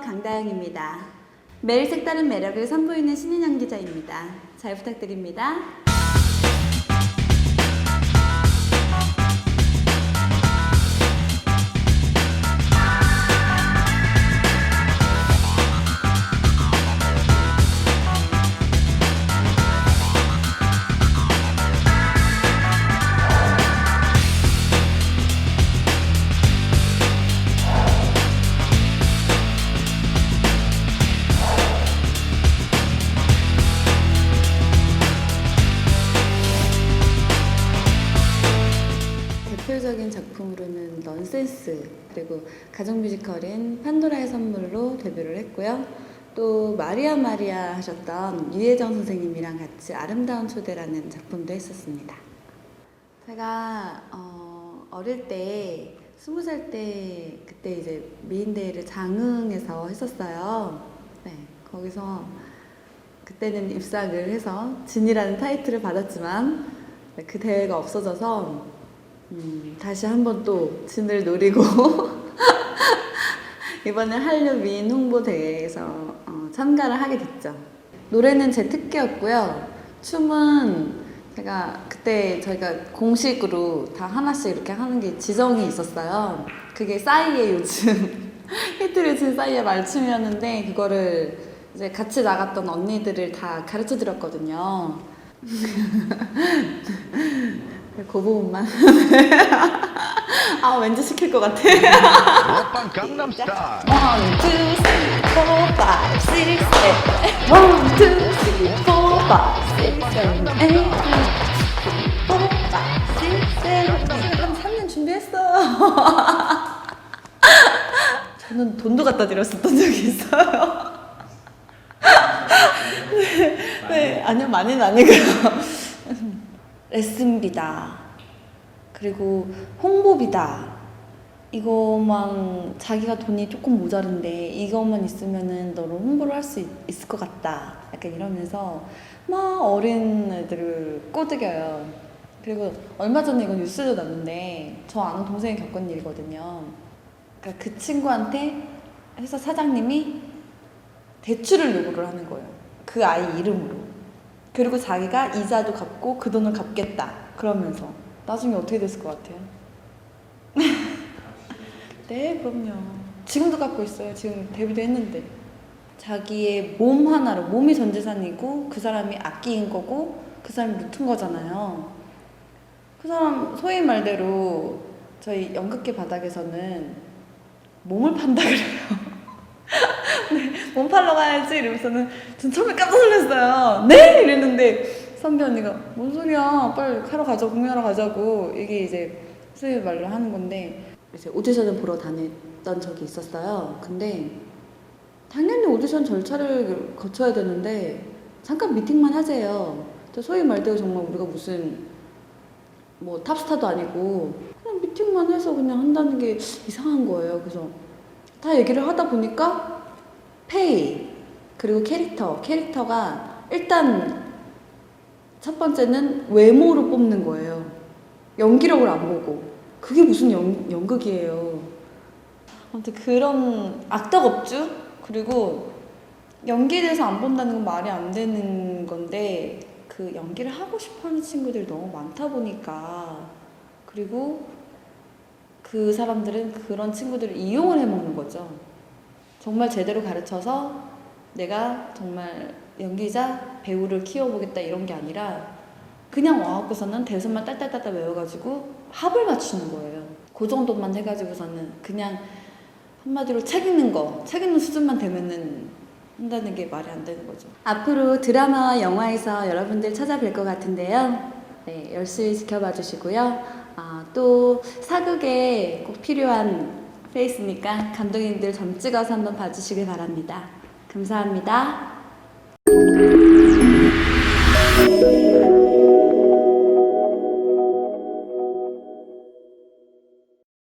강다영입니다. 매일 색다른 매력을 선보이는 신인영 기자입니다. 잘 부탁드립니다. 작품으로는 넌센스 그리고 가족 뮤지컬인 판도라의 선물로 데뷔를 했고요. 또 마리아 마리아 하셨던 유혜정 선생님이랑 같이 아름다운 초대라는 작품도 했었습니다. 제가 어, 어릴 때 스무 살 때 그때 이제 미인대회를 장흥에서 했었어요. 네, 거기서 그때는 입상을 해서 진이라는 타이틀을 받았지만 네, 그 대회가 없어져서 음, 다시 한번 또 진을 노리고 이번에 한류 미인 홍보 대회에서 어, 참가를 하게 됐죠. 노래는 제 특기였고요. 춤은 제가 그때 저희가 공식으로 다 하나씩 이렇게 하는 게 지정이 있었어요. 그게 싸이의 요즘 히트를 친 싸이의 말춤이었는데 그거를 이제 같이 나갔던 언니들을 다 가르쳐 드렸거든요. 그 부분만. 아, 왠지 시킬 것 같아. 오빤 강남 스타일 One, two, three, four, five, six, seven. One, two, three, four, five, six, seven, eight, nine, four, five, six, seven. 한 3년 준비했어요. 저는 돈도 갖다 드렸었던 적이 있어요. 네, 네, 아니요, 많이는 아니고요. 레슨비다. 그리고 홍보비다. 이것만 자기가 돈이 조금 모자른데 이것만 있으면은 너를 홍보를 할 수 있을 것 같다. 약간 이러면서 막 어린 애들을 꼬드겨요. 그리고 얼마 전에 이건 뉴스도 났는데 저 아는 동생이 겪은 일이거든요. 그러니까 그 친구한테 회사 사장님이 대출을 요구를 하는 거예요. 그 아이 이름으로. 그리고 자기가 이자도 갚고 그 돈을 갚겠다. 그러면서 나중에 어떻게 됐을 것 같아요? 네, 그럼요. 지금도 갖고 있어요. 지금 데뷔도 했는데. 자기의 몸 하나로, 몸이 전 재산이고, 그 사람이 악기인 거고, 그 사람이 루트인 거잖아요. 그 사람, 소위 말대로, 저희 연극계 바닥에서는 몸을 판다 그래요. 가야지. 이러면서는 전 처음에 깜짝 놀랐어요. 네! 이랬는데, 선배 언니가, 뭔 소리야. 빨리 하러 가자, 공연하러 가자고. 이게 이제, 소위 말로 하는 건데, 이제 오디션을 보러 다녔던 적이 있었어요. 근데 당연히 오디션 절차를 거쳐야 되는데 잠깐 미팅만 하세요. 저 소위 말대로 정말 우리가 무슨 뭐 탑스타도 아니고 그냥 미팅만 해서 그냥 한다는 게 이상한 거예요. 그래서 다 얘기를 하다 보니까 페이 그리고 캐릭터 캐릭터가 일단 첫 번째는 외모로 뽑는 거예요. 연기력을 안 보고 그게 무슨 연, 연극이에요. 아무튼 그런 악덕업주 그리고 연기에 대해서 안 본다는 건 말이 안 되는 건데 그 연기를 하고 싶어 하는 친구들이 너무 많다 보니까 그리고 그 사람들은 그런 친구들을 이용을 해 먹는 거죠. 정말 제대로 가르쳐서 내가 정말 연기자 배우를 키워보겠다 이런 게 아니라 그냥 와갖고서는 대사만 딸딸딸딸 외워가지고 합을 맞추는 거예요. 그 정도만 해가지고서는 그냥 한마디로 책 읽는 거, 책 읽는 수준만 되면은 한다는 게 말이 안 되는 거죠. 앞으로 드라마와 영화에서 여러분들 찾아뵐 것 같은데요. 네, 열심히 지켜봐 주시고요. 아, 또 사극에 꼭 필요한 페이스니까 감독님들 점 찍어서 한번 봐주시길 바랍니다. 감사합니다.